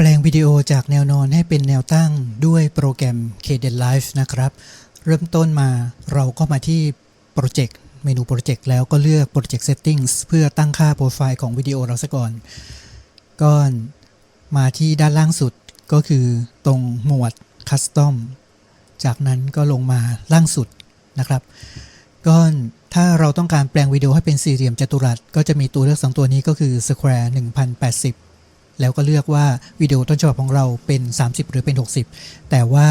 แปลงวิดีโอจากแนวนอนให้เป็นแนวตั้งด้วยโปรแกรม Kden Live นะครับ เริ่มต้นมาเราก็มาที่โปรเจกต์เมนูโปรเจกต์แล้วก็เลือก Project Settings เพื่อตั้งค่าโปรไฟล์ของวิดีโอเราซะก่อนก็มาที่ด้านล่างสุดก็คือตรงหมวด Custom จากนั้นก็ลงมาล่างสุดนะครับก็ถ้าเราต้องการแปลงวิดีโอให้เป็นสี่เหลี่ยมจัตุรัส ก็จะมีตัวเลือกสองตัวนี้ก็คือ Square 1080 แล้วก็เลือกว่าวิดีโอต้นฉบับของเราเป็น 30 หรือเป็น 60 แต่ว่า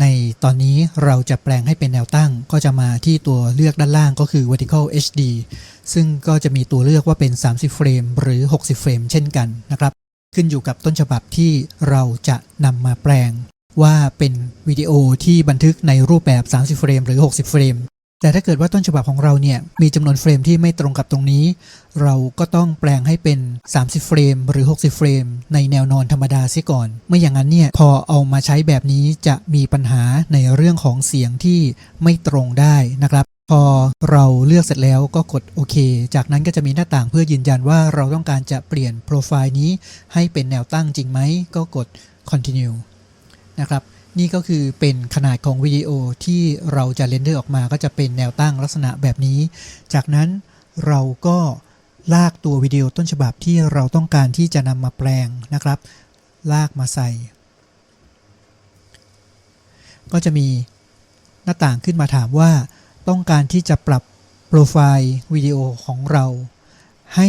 ในตอนนี้เราจะแปลงให้เป็นแนวตั้งก็จะมาที่ตัวเลือกด้านล่างก็คือ vertical HD ซึ่งก็จะมีตัวเลือกว่าเป็น 30 เฟรมหรือ 60 เฟรมเช่นกันนะครับ ขึ้นอยู่กับต้นฉบับที่เราจะนำมาแปลงว่าเป็นวิดีโอที่บันทึกในรูปแบบ 30 เฟรมหรือ 60 เฟรม แต่ถ้าเกิดว่าต้นฉบับของเราเนี่ยมีจำนวนเฟรมที่ไม่ตรงกับตรงนี้ เราก็ต้องแปลงให้เป็น 30 เฟรม หรือ 60 เฟรม ในแนวนอนธรรมดาเสียก่อน ไม่อย่างนั้นเนี่ยพอเอามาใช้แบบนี้จะมีปัญหาในเรื่องของเสียงที่ไม่ตรงได้นะครับ พอเราเลือกเสร็จแล้วก็กดโอเค จากนั้นก็จะมีหน้าต่างเพื่อยืนยันว่าเราต้องการจะเปลี่ยนโปรไฟล์นี้ให้เป็นแนวตั้งจริงไหมก็กด continue นะครับ นี่ก็คือเป็นขนาดของวิดีโอที่เราจะเรนเดอร์ออกมาก็จะเป็นแนวตั้งลักษณะแบบนี้ จากนั้นเราก็ลากตัววิดีโอต้นฉบับที่เราต้องการที่จะนำมาแปลงนะครับ ลากมาใส่ ก็จะมีหน้าต่างขึ้นมาถามว่า ต้องการที่จะปรับโปรไฟล์วิดีโอของเรา ให้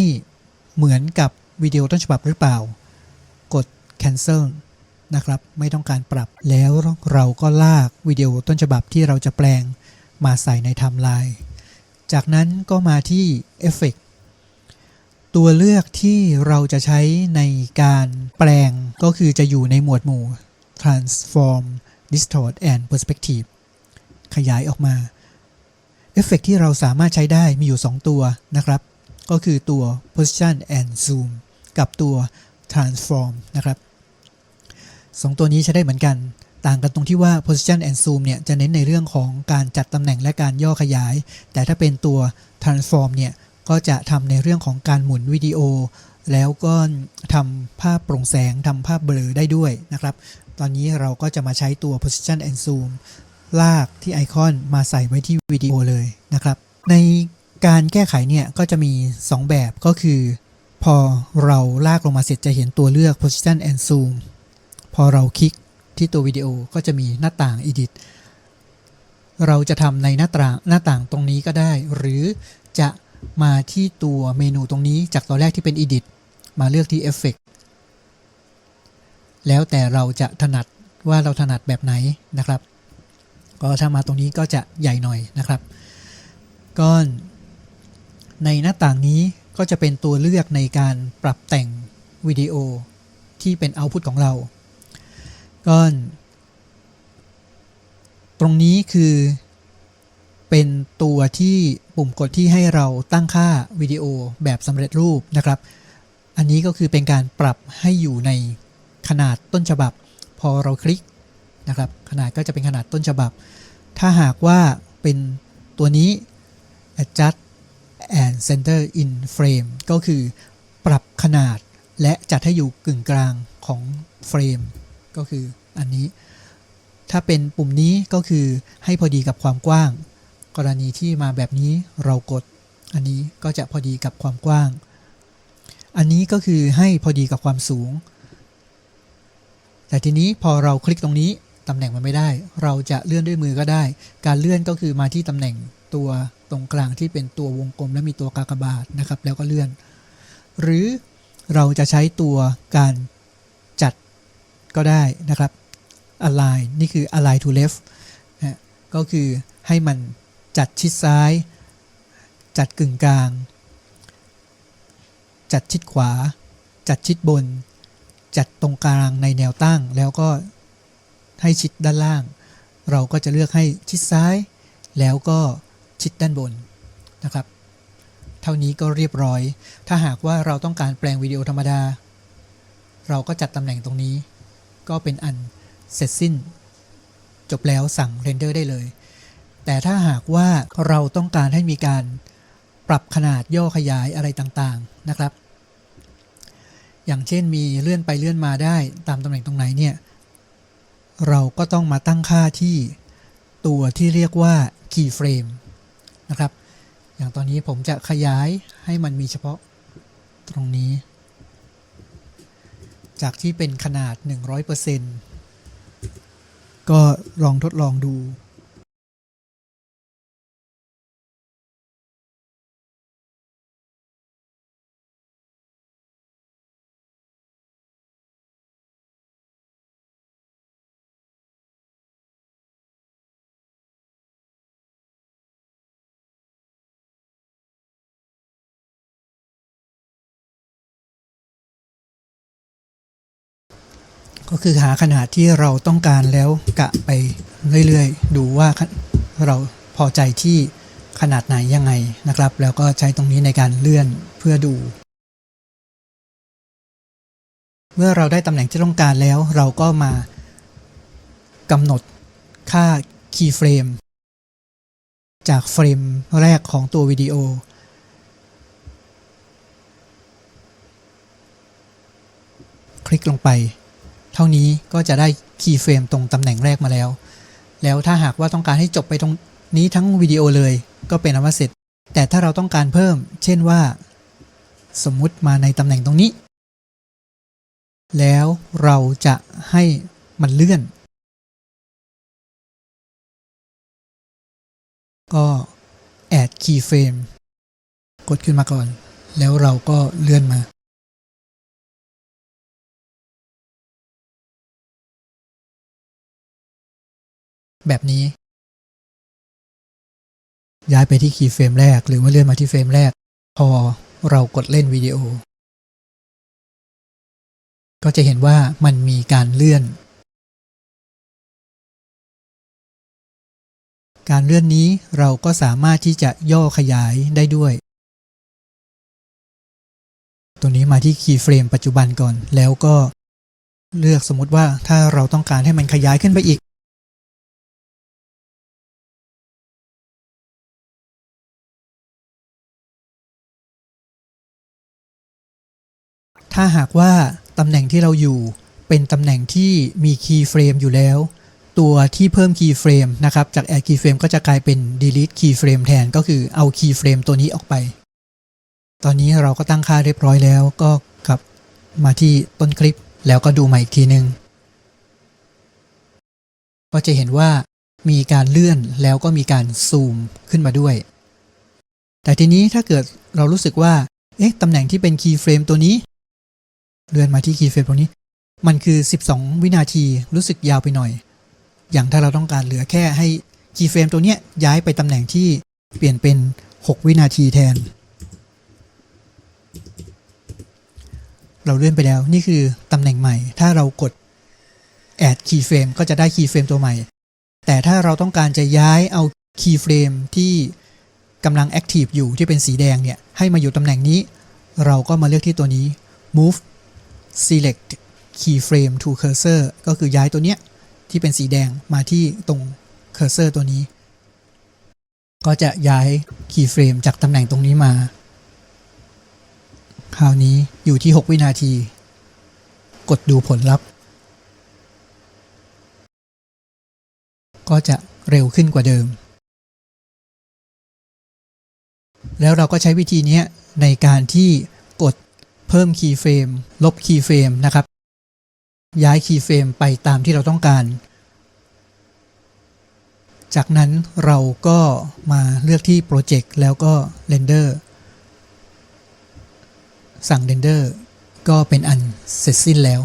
เหมือนกับวิดีโอต้นฉบับหรือเปล่า กด cancel นะครับ ไม่ต้องการปรับ แล้วเราก็ลากวิดีโอต้นฉบับที่เราจะแปลงมาใส่ในไทม์ไลน์ จากนั้นก็มาที่ Effect ตัวเลือกที่เราจะใช้ในการแปลงก็คือจะอยู่ในหมวดหมู่ Transform Distort and Perspective ขยายออกมา เอฟเฟกที่เราสามารถใช้ได้มีอยู่ 2 ตัวนะครับ ก็คือตัว Position and Zoom กับตัว Transform นะครับ สองตัวนี้ใช้ได้เหมือนกัน ต่างกันตรงที่ว่า position and zoom เนี่ยจะเน้นในเรื่องของการจัดตำแหน่งและการย่อขยาย แต่ถ้าเป็นตัว transform เนี่ยก็จะทำในเรื่องของการหมุนวิดีโอ แล้วก็ทำภาพโปร่งแสงทำภาพเบลอได้ด้วยนะครับ ตอนนี้เราก็จะมาใช้ตัว position and zoom ลากที่ไอคอนมาใส่ไว้ที่วิดีโอเลยนะครับ ในการแก้ไขเนี่ยก็จะมี 2 แบบก็คือ พอเราลากลงมาเสร็จจะเห็นตัวเลือก position and zoom อเราคลิกที่ตัววิดีโอก็จะมีหน้าต่าง Edit เราจะทำในหน้าต่างหน้าต่างตรงนี้ก็ได้ หรือจะมาที่ตัวเมนูตรงนี้จากตอนแรกที่เป็น Edit มาเลือกที่ Effect แล้วแต่เราจะถนัดว่าเราถนัดแบบไหนนะครับ ก็ถ้ามาตรงนี้ก็จะใหญ่หน่อยนะครับก็ในหน้าต่างนี้ก็จะเป็นตัวเลือกในการปรับแต่งวิดีโอที่เป็นเอาพุตของเรา ก็ตรงนี้คือ เป็นตัวที่ปุ่มกดที่ให้เราตั้งค่าวิดีโอแบบสำเร็จรูปนะครับ อันนี้ก็คือเป็นการปรับให้อยู่ในขนาดต้นฉบับ พอเราคลิกนะครับ ขนาดก็จะเป็นขนาดต้นฉบับ ถ้าหากว่าเป็นตัวนี้ adjust and center in frame ก็คือปรับขนาดและจัดให้อยู่กึ่งกลางของเฟรม ก็คืออันนี้ ถ้าเป็นปุ่มนี้ก็คือให้พอดีกับความกว้าง กรณีที่มาแบบนี้เรากด อันนี้ก็จะพอดีกับความกว้าง อันนี้ก็คือให้พอดีกับความสูง แต่ทีนี้พอเราคลิกตรงนี้ตำแหน่งมันไม่ได้ เราจะเลื่อนด้วยมือก็ได้ การเลื่อนก็คือมาที่ตำแหน่งตัวตรงกลางที่เป็นตัววงกลมและมีตัวกากบาทนะครับ แล้วก็เลื่อน หรือเราจะใช้ตัวการ ก็ได้นะครับ align นี่คือ align to left นะก็คือให้มันจัดชิดซ้าย จัดกึ่งกลาง จัดชิดขวา จัดชิดบน จัดตรงกลางในแนวตั้ง แล้วก็ให้ชิดด้านล่าง เราก็จะเลือกให้ชิดซ้าย แล้วก็ชิดด้านบนนะครับ เท่านี้ก็เรียบร้อย ถ้าหากว่าเราต้องการแปลงวิดีโอธรรมดา เราก็จัดตำแหน่งตรงนี้ ก็เป็นอันเสร็จสิ้น จบแล้วสั่งเรนเดอร์ได้เลย แต่ถ้าหากว่าเราต้องการให้มีการปรับขนาดย่อขยายอะไรต่างๆนะครับ อย่างเช่นมีเลื่อนไปเลื่อนมาได้ตามตำแหน่งตรงไหนเนี่ย เราก็ต้องมาตั้งค่าที่ตัวที่เรียกว่า keyframe นะครับ อย่างตอนนี้ผมจะขยายให้มันมีเฉพาะตรงนี้ จากที่เป็นขนาด 100%ก็ลองทดลองดู ก็คือหาขนาดที่เราต้องการแล้วกะไปเรื่อยๆ ดูว่าเราพอใจที่ขนาดไหนยังไงนะครับ แล้วก็ใช้ตรงนี้ในการเลื่อนเพื่อดู เมื่อเราได้ตำแหน่งที่ต้องการแล้ว เราก็มากำหนดค่า keyframe จากเฟรมแรกของตัววิดีโอ คลิกลงไป เท่านี้ก็จะได้คีย์เฟรมตรงตำแหน่งแรกมาแล้ว แล้วถ้าหากว่าต้องการให้จบไปตรงนี้ทั้งวิดีโอเลยก็เป็นอันว่าเสร็จ แต่ถ้าเราต้องการเพิ่ม เช่นว่า สมมุติมาในตำแหน่งตรงนี้ แล้วเราจะให้มันเลื่อน ก็ add keyframe กดขึ้นมาก่อน แล้วเราก็เลื่อนมา แบบนี้ ย้ายไปที่คีย์เฟรมแรก หรือว่าเลื่อนมาที่เฟรมแรก พอเรากดเล่นวิดีโอ ก็จะเห็นว่ามันมีการเลื่อน การเลื่อนนี้เราก็สามารถที่จะย่อขยายได้ด้วยตัวนี้มาที่คีย์เฟรมปัจจุบันก่อน แล้วก็เลือกสมมติว่าถ้าเราต้องการให้มันขยายขึ้นไปอีก ถ้าหากว่าตำแหน่งที่เราอยู่เป็นตำแหน่งที่มีคีย์เฟรมอยู่แล้ว ตัวที่เพิ่มคีย์เฟรมนะครับ จาก add keyframe ก็จะกลายเป็น delete keyframe แทนก็คือเอา keyframe ตัวนี้ออกไป ตอนนี้เราก็ตั้งค่าเรียบร้อยแล้วก็กลับมาที่ต้นคลิปแล้วก็ดูใหม่อีกทีหนึ่งก็จะเห็นว่ามีการเลื่อนแล้วก็มีการซูมขึ้นมาด้วย แต่ทีนี้ถ้าเกิดเรารู้สึกว่า เอ๊ะ ตำแหน่งที่เป็นคีย์เฟรมตัวนี้ เลื่อนมาที่คีย์เฟรมตรงนี้ มันคือ 12 วินาทีรู้สึกยาวไปหน่อย อย่างถ้าเราต้องการเหลือแค่ให้คีย์เฟรมตัวเนี้ยย้ายไปตำแหน่งที่เปลี่ยนเป็น 6 วินาทีแทน เราเลื่อนไปแล้วนี่คือตำแหน่งใหม่ ถ้าเรากด add keyframe ก็จะได้ keyframe ตัวใหม่ แต่ถ้าเราต้องการจะย้ายเอา keyframe ที่กำลัง active อยู่ที่เป็นสีแดงเนี่ย ให้มาอยู่ตำแหน่งนี้ เราก็มาเลือกที่ตัวนี้ move select keyframe to cursor ก็คือย้ายตัวเนี้ยที่เป็นสีแดงมาที่ตรง cursor ตัวนี้ ก็จะย้าย keyframe จากตำแหน่งตรงนี้มา คราวนี้อยู่ที่ 6 วินาที กดดูผลลัพธ์ ก็จะเร็วขึ้นกว่าเดิม แล้วเราก็ใช้วิธีนี้ในการที่ เพิ่มคีย์เฟรมลบคีย์เฟรมนะครับ ย้ายคีย์เฟรมไปตามที่เราต้องการ จากนั้นเราก็มาเลือกที่โปรเจกต์แล้วก็เรนเดอร์สั่งเรนเดอร์ก็เป็นอันเสร็จสิ้นแล้ว